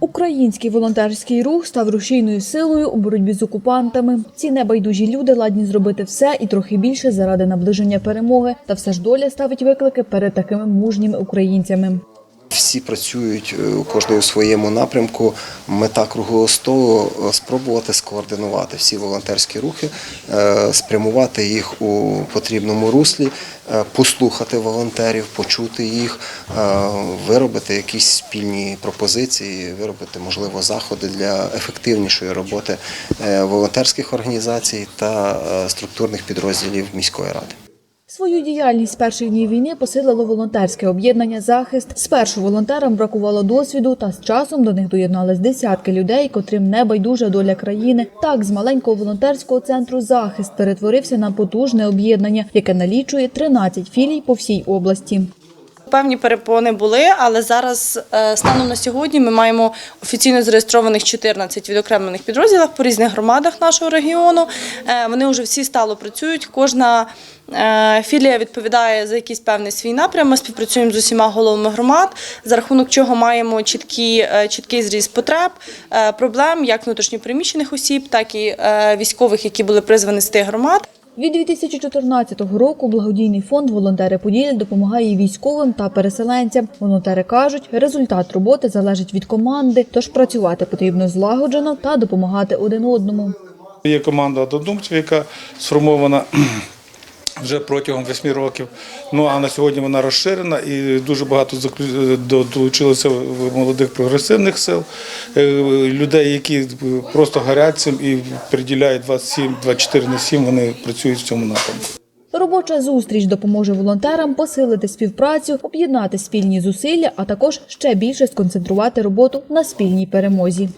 Український волонтерський рух став рушійною силою у боротьбі з окупантами. Ці небайдужі люди ладні зробити все і трохи більше заради наближення перемоги. Та все ж доля ставить виклики перед такими мужніми українцями. Всі працюють е, кожний у своєму напрямку. Мета круглого столу е, спробувати скоординувати всі волонтерські рухи, е, спрямувати їх у потрібному руслі, послухати волонтерів, почути їх, виробити якісь спільні пропозиції, виробити можливо заходи для ефективнішої роботи волонтерських організацій та структурних підрозділів міської ради. Свою діяльність перших днів війни посилило волонтерське об'єднання Захист. Спершу волонтерам бракувало досвіду, та з часом до них доєднались десятки людей, котрим не байдужа доля країни. Так, з маленького волонтерського центру Захист перетворився на потужне об'єднання, яке налічує 13 філій по всій області. Певні перепони були, але зараз е, станом на сьогодні ми маємо офіційно зареєстрованих 14 відокремлених підрозділах по різних громадах нашого регіону. Е, Вони вже всі стало працюють. Кожна е, філія відповідає за якийсь певний свій напрям. Ми співпрацюємо з усіма головами громад, за рахунок чого маємо чіткі, чіткий зріз потреб, проблем як внутрішньопереміщених осіб, так і військових, які були призвані з тих громад. Від 2014 року благодійний фонд Волонтери Поділля допомагає військовим та переселенцям. Волонтери кажуть, результат роботи залежить від команди, тож працювати потрібно злагоджено та допомагати один одному. Є команда однодумців, яка сформована вже протягом восьми років. Ну а на сьогодні вона розширена і дуже багато долучилося молодих прогресивних сил, е, людей, які просто горять цим і приділяють 27-24 на 7, вони працюють в цьому напрямку. Робоча зустріч допоможе волонтерам посилити співпрацю, об'єднати спільні зусилля, а також ще більше сконцентрувати роботу на спільній перемозі.